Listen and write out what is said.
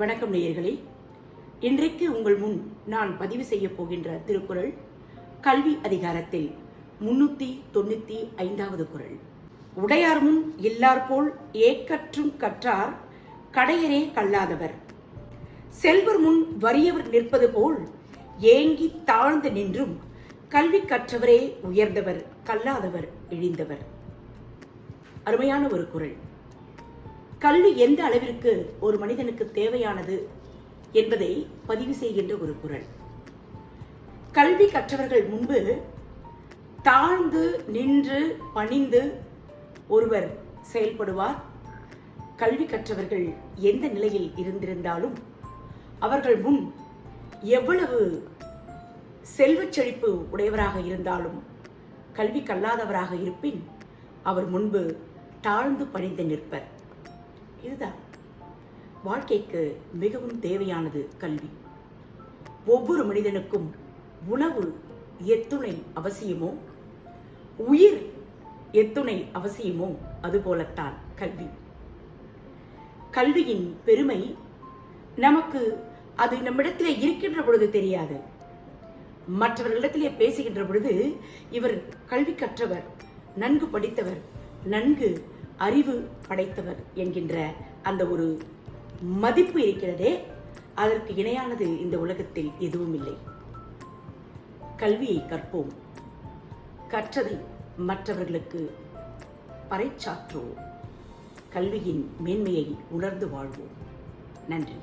வணக்கம் நேயர்களே. இன்றைக்கு உங்கள் முன் நான் பதிவு செய்ய போகின்ற திருக்குறள் கல்வி அதிகாரத்தில் முன்னூத்தி தொண்ணூத்தி ஐந்தாவது குறள். உடையார் முன் இல்லார் போல் ஏக்கற்றும் கற்றார் கடையரே கல்லாதவர். செல்வர் முன் வறியவர் நிற்பது போல் ஏங்கி தாழ்ந்து நின்றும் கல்வி கற்றவரே உயர்ந்தவர் கல்லாதவர் இழிந்தவர். அருமையான ஒரு குறள். கல்வி எந்த அளவிற்கு ஒரு மனிதனுக்கு தேவையானது என்பதை பதிவு செய்கின்ற ஒரு குரல். கல்வி கற்றவர்கள் முன்பு தாழ்ந்து நின்று பணிந்து ஒருவர் செயல்படுவார். கல்வி கற்றவர்கள் எந்த நிலையில் இருந்திருந்தாலும் அவர்கள் முன் எவ்வளவு செல்வச் செழிப்பு உடையவராக இருந்தாலும் கல்வி கல்லாதவராக இருப்பின் அவர் முன்பு தாழ்ந்து பணிந்து நிற்பர். இதுதான். வாழ்க்கைக்கு மிகவும் தேவையானது கல்வி. ஒவ்வொரு மனிதனுக்கும் உணவு எத்துணை அவசியமோ? உயிர் எத்துணை அவசியமோ? அதுபோலத்தான் கல்வி. கல்வியின் பெருமை நமக்கு அது நம்மிடத்திலே இருக்கின்ற பொழுது தெரியாது. மற்றவர்களிடத்திலே பேசுகின்ற பொழுது இவர் கல்வி கற்றவர் நன்கு படித்தவர் நன்கு அறிவு படைத்தவர் என்கின்ற அந்த ஒரு மதிப்பு இருக்கிறதே அதற்கு இணையானது இந்த உலகத்தில் எதுவும் இல்லை கல்வியை கற்போம். கற்றதை மற்றவர்களுக்கு பறைச்சாற்றுவோம். கல்வியின் மேன்மையை உணர்ந்து வாழ்வோம். நன்றி.